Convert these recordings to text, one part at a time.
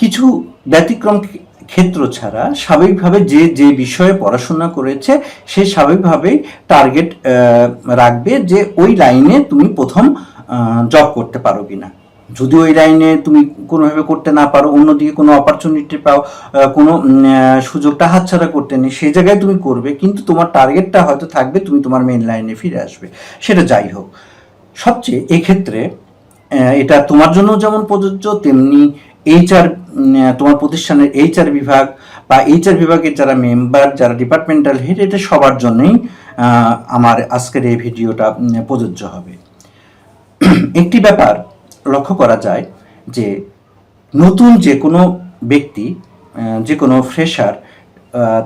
কিছু ব্যতিক্রম ক্ষেত্র ছাড়া স্বাভাবিকভাবে যে যে বিষয়ে পড়াশোনা করেছে, সে স্বাভাবিকভাবেই টার্গেট রাখবে যে ওই লাইনে তুমি প্রথম জব করতে পারো কিনা। যদি ওই লাইনে তুমি কোনোভাবে করতে না পারো, অন্যদিকে কোনো অপরচুনিটি পাও কোনো সুযোগটা হাতছাড়া করতে নেই, সেই জায়গায় তুমি করবে, কিন্তু তোমার টার্গেটটা হয়তো থাকবে, তুমি তোমার মেন লাইনে ফিরে আসবে। সেটা যাই হোক। সবচেয়ে এক্ষেত্রে এটা তোমার জন্য যেমন প্রযোজ্য, তেমনি এইচআর তোমার প্রতিষ্ঠানের এইচআর বিভাগ বা এইচআর বিভাগের যারা মেম্বার যারা ডিপার্টমেন্টাল হেড এটা সবার জন্যই আমার আজকের এই ভিডিওটা প্রযোজ্য হবে। একটি ব্যাপার লক্ষ্য করা যায় যে, নতুন যে কোনো ব্যক্তি যে কোনো ফ্রেশার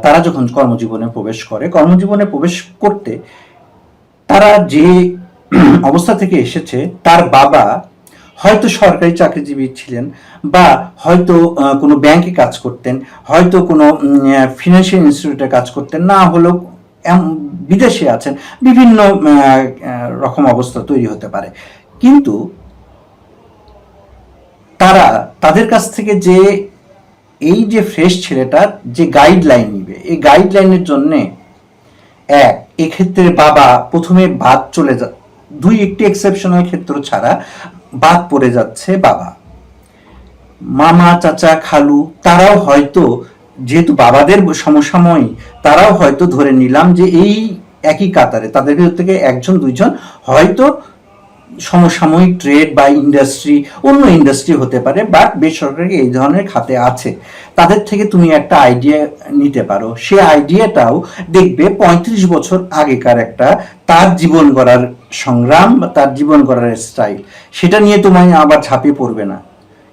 তারা যখন কর্মজীবনে প্রবেশ করে, কর্মজীবনে প্রবেশ করতে তারা যে, অবস্থা থেকে এসেছে, তার বাবা হয়তো সরকারি চাকরিজীবী ছিলেন বা হয়তো কোনো ব্যাংকে কাজ করতেন, হয়তো কোনো ফিনান্সিয়াল ইনস্টিটিউটে কাজ করতেন, না হলেও বিদেশে আছেন, বিভিন্ন রকম অবস্থা তৈরি হতে পারে। কিন্তু তারা তাদের কাছ থেকে যে এই যে ফ্রেশ ছেলেটার যে গাইডলাইন নিবে, এই গাইডলাইনের জন্যে এক, এক্ষেত্রে বাবা প্রথমে বাদ চলে যা, দুই, একটি এক্সেপশনাল ক্ষেত্র ছাড়া বাদ পড়ে যাচ্ছে বাবা। মামা, চাচা, খালু, তারাও হয়তো যেহেতু বাবাদের সমসাময়ী তারাও হয়তো ধরে নিলাম যে এই একই কাতারে, তাদের ভিতর থেকে একজন, দুইজন হয়তো সমসাময়িক ট্রেড বা ইন্ডাস্ট্রি অন্য ইন্ডাস্ট্রি হতে পারে বাট বেসরকারি এই ধরনের খাতে আছে। তাদের থেকে তুমি একটা আইডিয়া নিতে পারো। সে আইডিয়াটাও দেখবে পঁয়ত্রিশ বছর আগেকার একটা তার জীবন গড়ার সংগ্রাম বা তার জীবন গড়ার স্টাইল সেটা নিয়ে তোমায় আবার ঝাঁপিয়ে পড়বে না।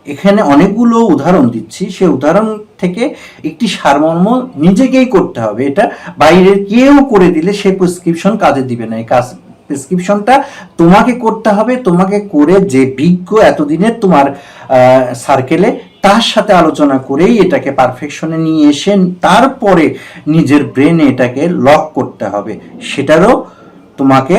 এখানে অনেকগুলো উদাহরণ দিচ্ছি। সে উদাহরণ থেকে একটি সারমর্ম নিজেকেই করতে হবে। এটা বাইরের কেউ করে দিলে সে প্রেসক্রিপশন কাজে দিবে না। এই কাজ প্রেসক্রিপশনটা তোমাকে করতে হবে, তোমাকে করে যে বিজ্ঞ এতদিনের তোমার সার্কেলে তার সাথে আলোচনা করেই এটাকে পারফেকশনে নিয়ে এসে তারপরে নিজের ব্রেনে এটাকে লক করতে হবে। সেটারও তোমাকে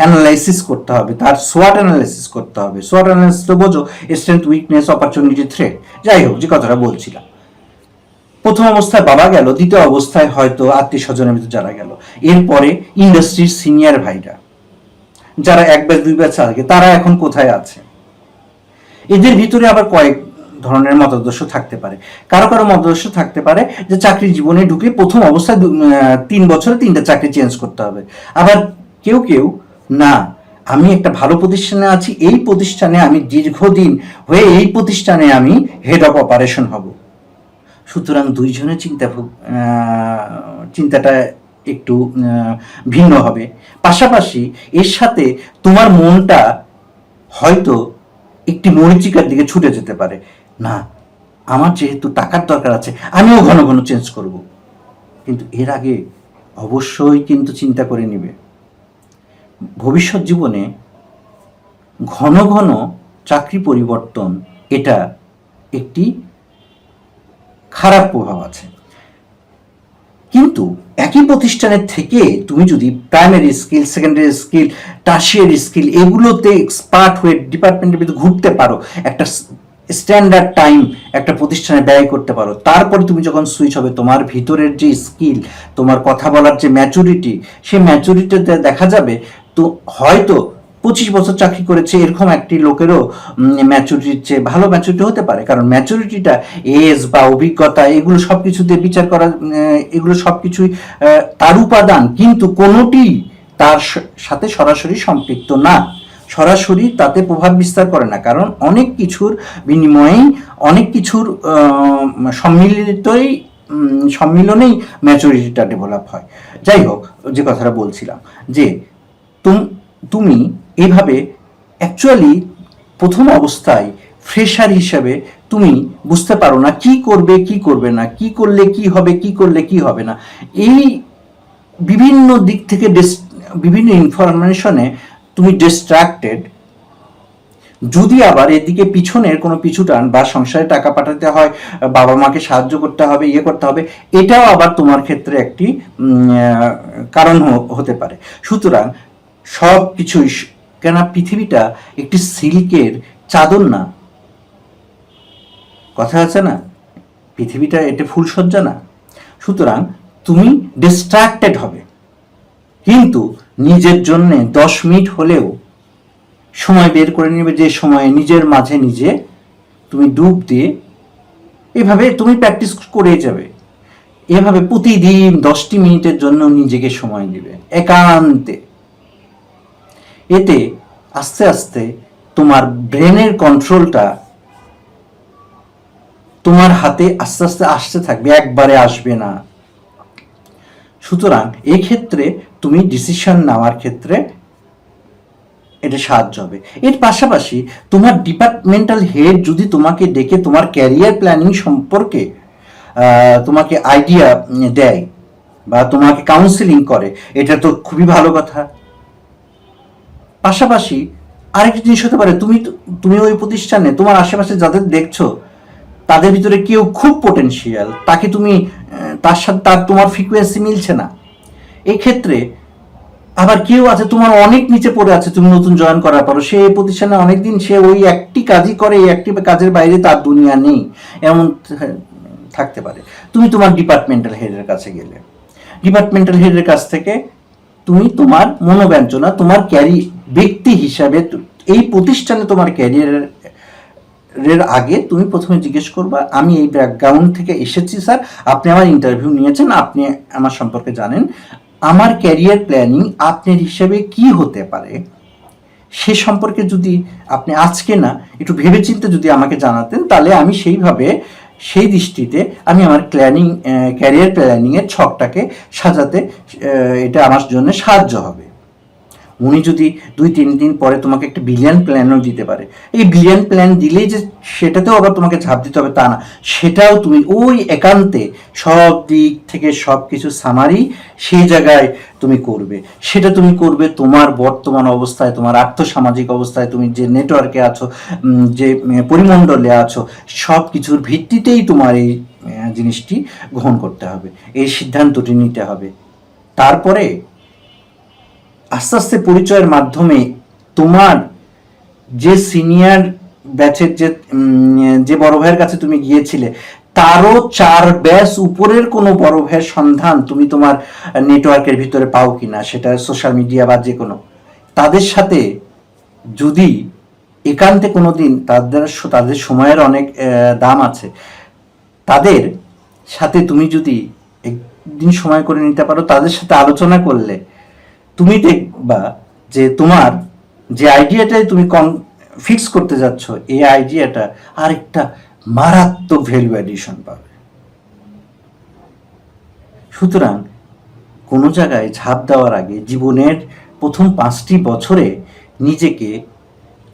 অ্যানালাইসিস করতে হবে, তার সোয়াট অ্যানালাইসিস করতে হবে। সোয়াট অ্যানালাইসিস তো বোঝো স্ট্রেংথ উইকনেস অপরচুনিটি থ্রেট যাই হোক, যে কথাটা বলছিলাম। প্রথম অবস্থায় বাবা গেল, দ্বিতীয় অবস্থায় হয়তো আত্মীয় স্বজনের ভিতর যারা গেল। এরপরে ইন্ডাস্ট্রির সিনিয়র ভাইরা, যারা এক ব্যাচ, দুই ব্যাচ আগে, তারা এখন কোথায় আছে? এদের ভিতরে আবার কয়েক ধরনের মতাদর্শ থাকতে পারে। কারও কারও মতাদর্শ থাকতে পারে যে চাকরি জীবনে ঢুকে প্রথম অবস্থায় তিন বছরে তিনটা চাকরি চেঞ্জ করতে হবে। আবার কেউ কেউ, না, আমি একটা ভালো প্রতিষ্ঠানে আছি, এই প্রতিষ্ঠানে আমি দীর্ঘদিন হয়ে এই প্রতিষ্ঠানে আমি হেড অফ অপারেশন হব। সুতরাং দুইজনের চিন্তা চিন্তাটা একটু ভিন্ন হবে। পাশাপাশি এর সাথে তোমার মনটা হয়তো একটি মরিচিকার দিকে ছুটে যেতে পারে। না, আমার যেহেতু টাকার দরকার আছে, আমিও ঘন ঘন চেঞ্জ করব। কিন্তু এর আগে অবশ্যই কিন্তু চিন্তা করে নিবে। ভবিষ্যৎ জীবনে ঘন ঘন চাকরি পরিবর্তন এটা একটি খারাপ প্রভাব আছে। কিন্তু একই প্রতিষ্ঠানের থেকে তুমি যদি primary skill secondary skill tertiary skill এগুলোতে এক্সপার্ট হয়ে ডিপার্টমেন্টের ভিতরে ঘুরতে পারো, একটা স্ট্যান্ডার্ড টাইম একটা প্রতিষ্ঠানে ব্যয় করতে পারো, তারপরে তুমি যখন সুইচ হবে, তোমার ভিতরের যে স্কিল তোমার কথা বলার যে ম্যাচুরিটি সেই ম্যাচুরিটিতে দেখা যাবে তো হয়তো পঁচিশ বছর চাকরি করেছে, এরকম একটি লোকেরও ম্যাচুরিটির চেয়ে ভালো ম্যাচুরিটি হতে পারে। কারণ ম্যাচুরিটিটা এজ বা অভিজ্ঞতা, এগুলো সব কিছুতে বিচার করা এগুলো সব কিছুই তার উপাদান। কিন্তু কোনোটি তার সাথে সরাসরি সম্পৃক্ত না। সরাসরি তাতে প্রভাব বিস্তার করে না। কারণ অনেক কিছুর বিনিময়েই, অনেক কিছুর সম্মিলিতই সম্মিলনেই ম্যাচুরিটিটা ডেভেলপ হয়। যাই হোক, যে কথাটা বলছিলাম, যে তুমি এভাবে অ্যাকচুয়ালি প্রথম অবস্থায় ফ্রেশার হিসাবে তুমি বুঝতে পারো না কি করবে কি করবে না, কি করলে কি হবে, কি করলে কি হবে না। এই বিভিন্ন দিক থেকে বিভিন্ন ইনফরমেশনে তুমি ডিস্ট্রাক্টেড যদি আবার এদিকে পিছনের কোনো পিছু টান বা সংসারে টাকা পাঠাতে হয়, বাবা মাকে সাহায্য করতে হবে ইয়ে করতে হবে, এটাও আবার তোমার ক্ষেত্রে একটি কারণ হতে পারে। সুতরাং সব কিছুই স- কেন পৃথিবীটা একটি সিল্কের চাদর না। কথা আছে না? পৃথিবীটা এটা ফুলসজ্জা না। সুতরাং তুমি ডিস্ট্রাক্টেড হবে। কিন্তু নিজের জন্য দশ মিনিট হলেও সময় বের করে নেবে যে সময়ে নিজের মাঝে নিজে তুমি ডুব দিয়ে এভাবে তুমি প্র্যাকটিস করে যাবে। এভাবে প্রতিদিন দশটি মিনিটের জন্য নিজেকে সময় দিবে একান্তে। এতে আস্তে আস্তে তোমার ব্রেনের কন্ট্রোলটা তোমার হাতে আস্তে আস্তে আসতে থাকবে, একবারে আসবে না। সুতরাং এক্ষেত্রে তুমি ডিসিশন নেওয়ার ক্ষেত্রে এটা সাহায্য হবে। এর পাশাপাশি তোমার ডিপার্টমেন্টাল হেড যদি তোমাকে ডেকে তোমার ক্যারিয়ার প্ল্যানিং সম্পর্কে তোমাকে আইডিয়া দেয় বা তোমাকে কাউন্সিলিং করে, এটা তো খুবই ভালো কথা। পাশাপাশি আরেকটি জিনিস হতে পারে, তুমি তুমি ওই প্রতিষ্ঠানে, তোমার আশেপাশে যাদের দেখছ, তাদের ভিতরে কেউ খুব পোটেনশিয়াল তাকে তুমি তার সাথে তার তোমার ফ্রিকোয়েন্সি মিলছে না। এই ক্ষেত্রে আবার কেউ আছে, তোমার অনেক নিচে পড়ে আছে, তুমি নতুন জয়েন করার পর সে এই প্রতিষ্ঠানে অনেকদিন সে ওই একটি কাজই করে, এই একটি কাজের বাইরে তার দুনিয়া নেই, এমন থাকতে পারে। তুমি তোমার ডিপার্টমেন্টাল হেডের কাছে গেলে। ডিপার্টমেন্টাল হেডের কাছ থেকে তুমি তোমার মনোব্যঞ্জনা, তোমার ক্যারি ব্যক্তি হিসাবে এই প্রতিষ্ঠানে তোমার ক্যারিয়ারের আগে তুমি প্রথমে জিজ্ঞেস করবা, আমি এই ব্যাকগ্রাউন্ড থেকে এসেছি স্যার আপনি আমার ইন্টারভিউ নিয়েছেন, আপনি আমার সম্পর্কে জানেন। আমার ক্যারিয়ার প্ল্যানিং আপনার হিসেবে কি হতে পারে? সে সম্পর্কে যদি আপনি আজকে না, একটু ভেবেচিন্তে যদি আমাকে জানাতেন, তাহলে আমি সেইভাবে, সেই দৃষ্টিতে আমি আমার প্ল্যানিং ক্যারিয়ার প্ল্যানিংয়ের ছকটাকে সাজাতে এটা আমার জন্য সাহায্য হবে। উনি যদি দুই তিন দিন পরে তোমাকে একটা বিলিয়ন প্ল্যানও দিতে পারে। এই বিলিয়ন প্ল্যান দিলেই যে সেটাতেও আবার তোমাকে ঝাঁপ দিতে হবে তা না। সেটাও তুমি ওই একান্তে সব দিক থেকে সব কিছু সামারি সেই জায়গায় তুমি করবে। সেটা তুমি করবে তোমার বর্তমান অবস্থায়, তোমার আর্থসামাজিক অবস্থায়, তুমি যে নেটওয়ার্কে আছো যে পরিমণ্ডলে আছো, সব কিছুর ভিত্তিতেই তোমার এই জিনিসটি গ্রহণ করতে হবে। এই সিদ্ধান্তটি নিতে হবে। তারপরে আস্তে আস্তে পরিচয়ের মাধ্যমে তোমার যে সিনিয়র ব্যাচের যে যে বড় ভাইয়ের কাছে তুমি গিয়েছিলে, তারও চার ব্যাচ উপরের কোনো বড় ভাইয়ের সন্ধান তুমি তোমার নেটওয়ার্কের ভিতরে পাও কিনা, সেটা সোশ্যাল মিডিয়া বা যে কোনো। তাদের সাথে যদি একান্তে কোনো দিন তাদের তাদের সময়ের অনেক দাম আছে, তাদের সাথে তুমি যদি একদিন সময় করে নিতে পারো, তাদের সাথে আলোচনা করলে তুমি দেখবা যে তোমার যে আইডিয়াটাই তুমি কম ফিক্স করতে যাচ্ছ, এই আইডিয়াটা আরেকটা মারাত্মক ভ্যালু অ্যাডিশন পাবে। সুতরাং কোনো জায়গায় ঝাঁপ দেওয়ার আগে জীবনের প্রথম পাঁচটি বছরে নিজেকে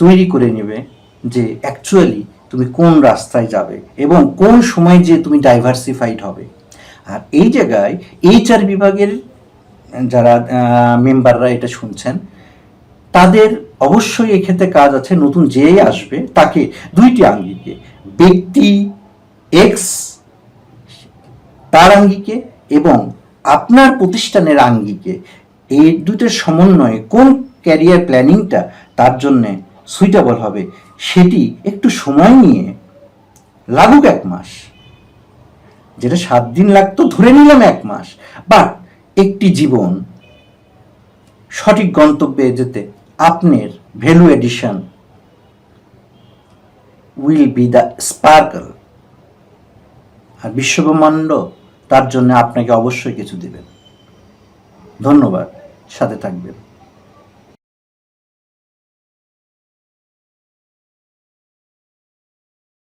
তৈরি করে নেবে যে অ্যাকচুয়ালি তুমি কোন রাস্তায় যাবে এবং কোন সময় যে তুমি ডাইভার্সিফাইড হবে। আর এই জায়গায় এইচআর বিভাগের যারা মেম্বাররা এটা শুনছেন, তাদের অবশ্যই এক্ষেত্রে কাজ আছে, নতুন যেই আসবে, তাকে দুইটি আঙ্গিকে, ব্যক্তি এক্স তার আঙ্গিকে এবং আপনার প্রতিষ্ঠানের আঙ্গিকে, এই দুইটার সমন্বয়ে কোন ক্যারিয়ার প্ল্যানিংটা তার জন্যে সুইটেবল হবে, সেটি একটু সময় নিয়ে লাগুক এক মাস। যেটা সাত দিন লাগতো ধরে নিলাম এক মাস বাট একটি জীবন সঠিক গন্তব্যে যেতে আপনার value addition will be the sparkle আর বিশ্বব্রহ্মাণ্ড তার জন্য আপনাকে অবশ্যই কিছু দেবেন। ধন্যবাদ। সাথে থাকবেন।